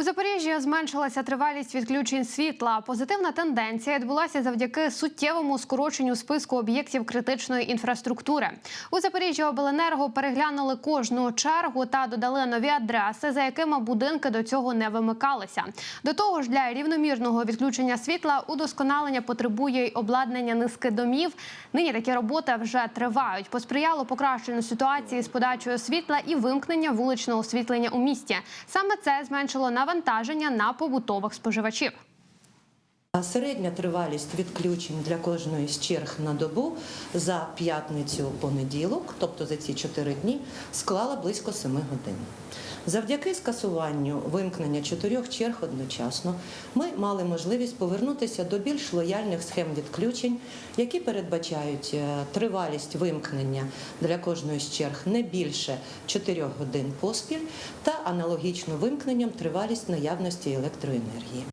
У Запоріжжі зменшилася тривалість відключень світла. Позитивна тенденція відбулася завдяки суттєвому скороченню списку об'єктів критичної інфраструктури. У Запоріжжі обленерго переглянули кожну чергу та додали нові адреси, за якими будинки до цього не вимикалися. До того ж, для рівномірного відключення світла удосконалення потребує й обладнання низки домів. Нині такі роботи вже тривають. Посприяло покращенню ситуації з подачею світла і вимкнення вуличного освітлення у місті. Саме це зменшило навантаження на побутових споживачів. Середня тривалість відключень для кожної з черг на добу за п'ятницю понеділок, тобто за ці 4 дні, склала близько 7 годин. Завдяки скасуванню вимкнення чотирьох черг одночасно ми мали можливість повернутися до більш лояльних схем відключень, які передбачають е, тривалість вимкнення для кожної з черг не більше 4 годин поспіль та аналогічно вимкненням тривалість наявності електроенергії.